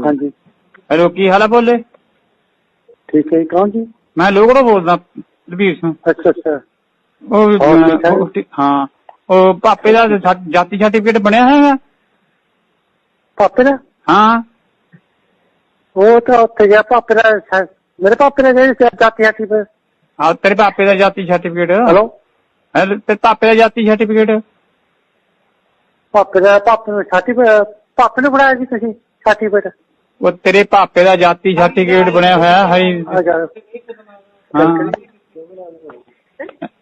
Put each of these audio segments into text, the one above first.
ਹਾਂਜੀ। ਹੈਲੋ ਕੀ ਹਾਲ ਹੈ ਬੋਲੇ ਠੀਕ ਹੈ ਜੀ ਕੌਣ ਜੀ? ਮੈਂ ਲੋਗੜੋ ਬੋਲਦਾ ਲਵੀਰ ਸਿੰਘ। ਅੱਛਾ ਅੱਛਾ। ਉਹ ਹੋਰ ਠੀਕ ਠਾਕ? ਉਹ ਠੀਕ- ਹਾਂ। ਉਹ ਪਾਪੇ ਦਾ ਸਾ- ਜਾਤੀ ਸਰਟੀਫਿਕੇਟ ਬਣਿਆ ਹੈਗਾ ਪਾਪੇ ਦਾ? ਹਾਂ। ਉਹ ਤਾਂ ਉੱਥੇ ਗਿਆ ਪਾਪੇ ਦਾ ਮੇਰੇ ਪਾਪੇ ਜਿਹੜੀ ਜਾਤੀ ਜਾਤੀ ਪਰ ਹਾਂ ਤੇਰੇ ਪਾਪੇ ਦਾ ਜਾਤੀ ਸਰਟੀਫਿਕੇਟ? ਹੈਲੋ? ਹੈਲੋ ਤੇ ਪਾਪੇ ਦਾ ਜਾਤੀ ਸਰਟੀਫਿਕੇਟ? ਪਾਪੇ ਦਾ ਪਾਪੇ ਨੂੰ ਛਾਤੀ ਪਾਪੇ ਨੂੰ ਫੜਾਇਆ ਜੀ ਤੁਸੀਂ ਛਾਤੀ ਪਰ ਉਹ ਤੇਰੇ ਪਾਪੇ ਦਾ ਜਾਤੀ ਸਰਟੀਫਿਕੇਟ ਬਣਿਆ ਹੋਇਆ ਹੈ ਆ ਜਾ ਹਾਂ।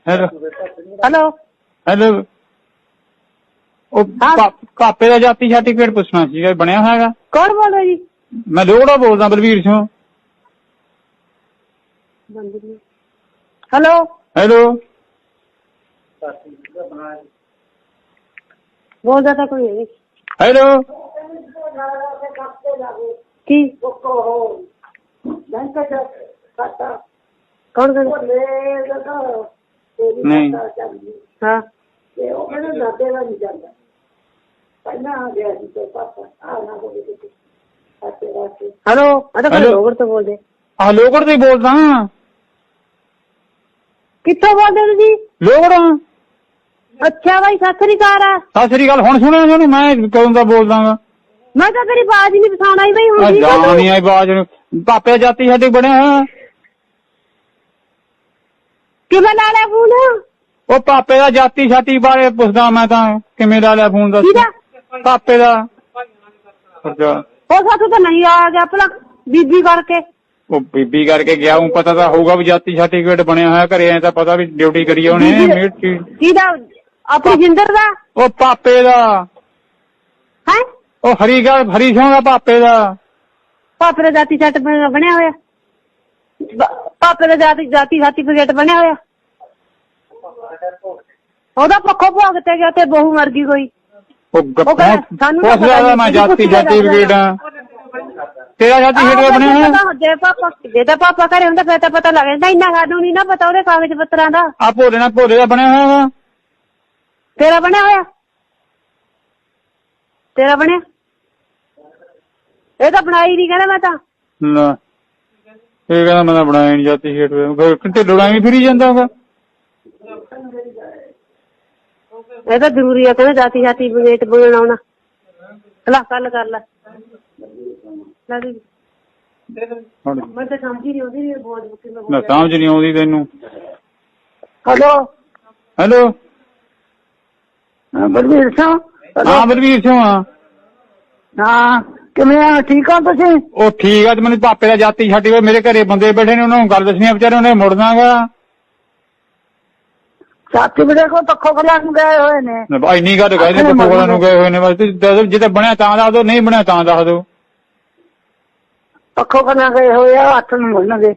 ਹੈਲੋ। ਹੈਲੋ। ਹੈਲੋ। ਉਹ ਹਾਂ। ਪਾ- ਪਾਪੇ ਦਾ ਜਾਤੀ ਸਰਟੀਫਿਕੇਟ ਪੁੱਛਣਾ ਸੀਗਾ ਬਣਿਆ ਹੋਇਆਗਾ ਕੌਣ ਬੋਲ ਰਿਹਾ ਜੀ? ਮੈਂ ਲੋਗੜੋ ਬੋਲਦਾ ਬਲਵੀਰ ਸਿੰਘ। ਹੈਲੋ। ਹੈਲੋ। ਬੋਲਦਾ ਤਾਂ ਕੋਈ ਨਹੀਂ। ਹੈਲੋ। ਕੀ? ਕੌਣ ਕੌਣ ਨਹੀਂ। ਹਾਂ। ਹੈਲੋ ਅਰੇ ਕੋਈ Hello? ਲੋਗਰ ਤੋਂ ਬੋਲਦੇ। ਆ ਲੋਗੜ ਤੋਂ ਹੀ ਬੋਲਦਾ ਕਿੱਥੋਂ ਬੋਲਦੇ ਹੋ ਤੁਸੀਂ? ਲੋਗੜੋਂ ਅੱਛਾ ਬਾਈ ਸਤਿ ਸ੍ਰੀ ਅਕਾਲ ਆ। ਸਤਿ ਸ੍ਰੀ ਅਕਾਲ। ਹੁਣ ਸੁਣਿਆ ਤੁਹਾਨੂੰ ਮੈਂ ਕਦੋਂ ਦਾ ਬੋਲਦਾਗਾ ਮੈਂ ਤਾਂ ਤੇਰੀ ਬਾਜ਼ ਹੀ ਨਹੀਂ ਪਛਾਣ ਆਈ ਬਈ ਹੁਣ ਠੀਕ ਆ ਜਾਣ ਤੂੰ? ਨਹੀਂ ਆਈ ਬਾਜ ਨੂੰ। ਪਾਪੇ ਜਾਤੀ ਸਾਡੇ ਬਣਿਆ ਹੋਇਆ ਕਿਵੇਂ ਲਾ ਲਿਆ ਫੋਨ? ਉਹ ਪਾਪੇ ਦਾ ਜਾਤੀ ਛਾਤੀ ਬਾਰੇ ਪੁੱਛਦਾ ਮੈਂ ਤਾਂ ਕਿਵੇਂ ਲਾ ਲਿਆ ਫੋਨ ਦਾ ਕਿਹਦਾ ਪਾਪੇ ਦਾ। ਅੱਛਾ। ਉਹ ਸਾਥੋਂ ਤਾਂ ਨਹੀਂ ਆ ਗਿਆ ਭਲਾ ਬੀਬੀ ਕਰਕੇ। ਉਹ ਬੀਬੀ ਕਰਕੇ ਗਿਆ ਹੂੰ ਪਤਾ ਤਾਂ ਹੋਊਗਾ ਵੀ ਜਾਤੀ ਸਰਟੀਫਿਕੇਟ ਬਣਿਆ ਹੋਇਆ ਘਰੇ ਐ ਤਾਂ ਪਤਾ ਵੀ ਡਿਊਟੀ ਕਰੀ ਆ ਉਹਨੇ ਬੀਬੀ- ਕੀ ਕਿਹਦਾ? ਆਪਣੀ ਜਿੰਦਰ ਦਾ? ਉਹ ਪਾਪੇ ਦਾ। ਉਹ ਹਰੀ ਗਾ ਹਰੀ ਸਿੰਘ ਦਾ ਪਾਪੇ ਦਾ। ਪਾਪੇ ਦਾ ਜਾਤੀ ਸੱਟ ਬਣਿਆ ਹੋਇਆ। ਪਾਪੇ ਦਾ ਜਾਤੀ ਜਾਤੀ ਸਰਟੀਫਿਕੇਟ ਬਣਿਆ ਹੋਇਆ। ਉਹਦਾ ਪੱਖੋਂ ਭੋਗ ਤੇ ਗਿਆ ਤੇ ਬਹੂ ਮਰ ਗਈ ਕੋਈ। ਉਹ ਸਾਨੂੰ ਮੈਂ ਜਾਤੀ ਸਰਟੀਫਿਕੇਟ ਆ। ਤੇਰਾ ਜਾਤੀ ਸਰਟੀਫਿਕੇਟ ਬਣਿਆ ਹੋਇਆ? ਜੇ ਪਾਪਾ ਜੇ ਤਾਂ ਪਾਪਾ ਘਰੇ ਹੁੰਦਾ ਫਿਰ ਤਾਂ ਪਤਾ ਲੱਗ ਜਾਂਦਾ। ਇੰਨਾ ਸਾਨੂੰ ਨਹੀਂ ਨਾ ਪਤਾ ਉਹਦੇ ਕਾਗਜ਼ ਪੱਤਰਾਂ ਦਾ। ਆ ਭੋਲੇ ਨਾਲ ਭੋਲੇ ਦਾ ਬਣਿਆ ਹੋਇਆ ਤੇਰਾ ਬਣਿਆ ਹੋਇਆ? ਤੇਰਾ ਬਣਿਆ? ਇਹ ਤਾਂ ਬਣਾਈ ਨਹੀਂ ਕਹਿੰਦਾ ਮੈਂ ਤਾਂ। ਲੈ ਇਹ ਕਹਿੰਦਾ ਮੈਂ ਤਾਂ ਬਣਾਇਆ ਨਹੀਂ ਜਾਤੀ ਸਰਟੀਫਿਕੇਟ ਕਿਤੇ ਲੋੜਾਂ ਵੀ ਫਿਰੀ ਜਾਂਦਾ ਹੋਗਾ ਇਹ ਤਾਂ ਜ਼ਰੂਰੀ ਆ ਕਹਿੰਦਾ ਜਾਤੀ ਜਾਤੀ ਬਗੇਟ ਬਣਾਉਣਾ ਲੈ ਕੱਲ ਕਰ ਲੈ। ਲੈ ਦੀ ਹੁਣ। ਮੈਂ ਤਾਂ ਸਮਝ ਹੀ ਨਹੀਂ ਆਉਂਦੀ ਨਹੀਂ ਬਹੁਤ ਬੁੱਕੀ ਮੈਂ ਨਾ ਸਮਝ ਨਹੀਂ ਆਉਂਦੀ ਤੈਨੂੰ। ਹਲੋ? ਹੈਲੋ? ਬਲਵੀਰ ਸਿੰਘ। ਹਾਂ ਬਲਵੀਰ ਸਿੰਘ ਹਾਂ। ਕਿਵੇਂ ਆ? ਠੀਕ ਆ ਤੁਸੀਂ? ਉਹ ਠੀਕ ਆ ਤੇ ਮੈਨੂੰ ਪਾਪੇ ਦਾ ਜਾਤੀ ਛੱਡੀ ਵੇ ਮੇਰੇ ਘਰੇ ਬੰਦੇ ਬੈਠੇ ਨੇ ਉਹਨਾਂ ਨੂੰ ਗੱਲ ਦੱਸਣੀ ਆ ਵਿਚਾਰੇ ਉਹਨੇ ਮੁੜਨਾਗਾ। ਸਾਥੀ ਵੀਰੇ ਕੋ ਤੱਕੋ ਕਲਾਂ ਨੂੰ ਗਏ ਹੋਏ ਨੇ। ਭਾਈ ਇੰਨੀ ਗੱਲ ਕਹਿੰਦੇ ਤੇ ਕੋਲਾਂ ਨੂੰ ਗਏ ਹੋਏ ਨੇ ਬਸ ਜਿੱਤੇ ਬਣਿਆ ਤਾਂ ਦੱਸ ਦਿਓ ਨਹੀਂ ਬਣਿਆ ਤਾਂ ਦੱਸ ਦਿਓ। ਤੱਕੋ ਕਲਾਂ ਗਏ ਹੋਏ ਆ ਹੱਥ ਨੂੰ ਮੁੜਨਗੇ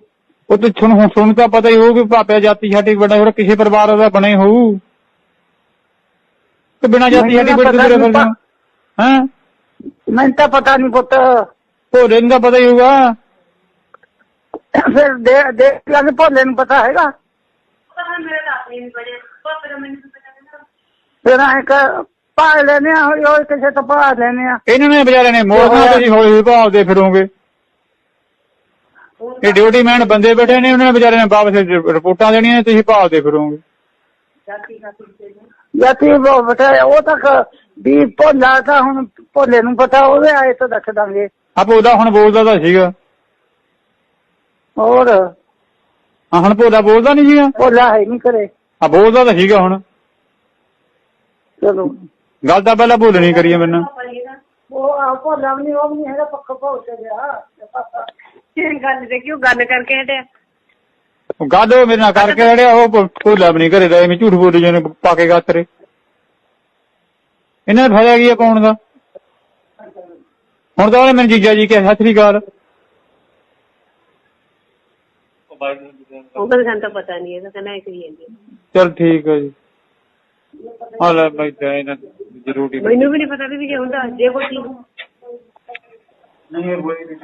ਉਹ ਤੇ ਤੁਹਾਨੂੰ ਹੁਣ ਸੁਣ ਤਾਂ ਪਤਾ ਹੀ ਹੋਊ ਕਿ ਪਾਪੇ ਦਾ ਜਾਤੀ ਛੱਡੀ ਬੜਾ ਹੋਰ ਕਿਸੇ ਪਰਿਵਾਰ ਦਾ ਬਣੇ ਹੋਊ। ਤੇ ਬਿਨਾਂ ਜਾਤੀ ਛੱਡੀ ਬੜੇ ਨਹੀਂ। ਫਿਰਦੇ ਹਾਂ? ਮੈਨੂੰ ਤਾਂ ਪਤਾ ਨਹੀਂ ਪੁੱਤ। ਭੋਲੇ ਨੂੰ ਤਾਂ ਪਤਾ ਹੀ ਹੋਊਗਾ। ਫਿਰ ਦੇ ਦੇ ਲੱਗ ਭੋਲੇ ਨੂੰ ਪਤਾ ਹੈਗਾ। ਫਿਰ ਐ ਕ ਪਾ ਲੈਨੇ ਆ ਹੌਲੀ ਹੌਲੀ ਕਿਸੇ ਤੋਂ ਪਾ ਲੈਨੇ ਆ। ਇਹਨਾਂ ਨੇ ਵਿਚਾਰੇ ਨੇ ਮੋੜਨਾ ਤੁਸੀਂ ਹੌਲੀ ਹੌਲੀ ਭਾਲਦੇ ਫਿਰੋਗੇ। ਇਹ ਡਿਊਟੀ ਮੈਨ ਬੰਦੇ ਬੈਠੇ ਨੇ ਉਹਨਾਂ ਨੇ ਵਿਚਾਰੇ ਨੇ ਵਾਪਸ ਰਿਪੋਰਟਾਂ ਦੇਣੀਆਂ ਨੇ ਤੁਸੀਂ ਭਾਲਦੇ ਫਿਰੋਗੇ। ਜਾਤੀ ਉਹ ਬਤਾ ਉਹ ਤੱਕ ਵੀ ਭੋਲਾ ਤਾਂ ਹੁਣ ਭੋਲੇ ਨੂੰ ਪਤਾ ਉਹਦੇ ਆਏ ਤਾਂ ਦੱਸ ਦਾਂਗੇ। ਆ ਭੋਲਾ ਹੁਣ ਬੋਲਦਾ ਤਾਂ ਸੀਗਾ। ਹੋਰ? ਹਾਂ ਹੁਣ ਭੋਲਾ ਬੋਲਦਾ ਨਹੀਂ ਸੀਗਾ? ਭੋਲਾ ਹੈ ਨਹੀਂ ਕਰੇ ਆ ਬੋਲਦਾ ਤਾਂ ਸੀਗਾ ਹੁਣ। ਚਲੋ। ਗੱਲ ਤਾਂ ਪਹਿਲਾਂ ਭੁੱਲ ਨਹੀਂ ਕਰੀਏ ਮੈਨੂੰ। ਉਹ ਆ ਭੋਲਾ ਵੀ ਨਹੀਂ ਉਹ ਵੀ ਨਹੀਂ ਹੈਗਾ ਪੱਕਾ ਭੋਲ ਤੇ ਗਿਆ ਗੱਲ ਦੇ ਕਿਉਂ ਗੱਲ ਕਰਕੇ ਹਟਿਆ। ਉਹ ਗੱਲ ਉਹ ਮੇਰੇ ਨਾਲ ਕਰਕੇ ਰੜਿਆ ਉਹ ਭੋਲਾ ਵੀ ਨਹੀਂ ਘਰੇ ਦਾ ਐਵੇਂ ਝੂਠ ਬੋਲੀ ਜਾਂਦੇ ਪਾ ਕੇ ਗਾਤਰੇ। ਇਹਨਾਂ ਦਾ ਫਾਇਦਾ ਕੀ ਆ ਪਾਉਣ ਦਾ? ਹੁਣ ਤਾਂ ਉਹਨੇ ਮੈਨੂੰ ਜੀਜਾ ਜੀ ਕਿਹਾ ਸਤਿ ਸ੍ਰੀ ਅਕਾਲ। ਉਹ ਤਾਂ ਸਾਨੂੰ ਤਾਂ ਪਤਾ ਨਹੀਂ ਇਹਦਾ ਕਹਿੰਦਾ ਇੱਕ ਹੀ ਹੈ ਚਲ ਠੀਕ ਹੈ ਜੀ। ਆ ਲੈ ਬਾਈ ਦਾ ਇਹਨਾਂ ਜ਼ਰੂਰੀ ਮੈਨੂੰ ਵੀ ਨਹੀਂ ਪਤਾ ਵੀ ਜੇ ਹੁੰਦਾ ਜੇ ਕੋਈ ਚੀਜ਼ ਨਹੀਂ ਇਹ ਬੋਲੀ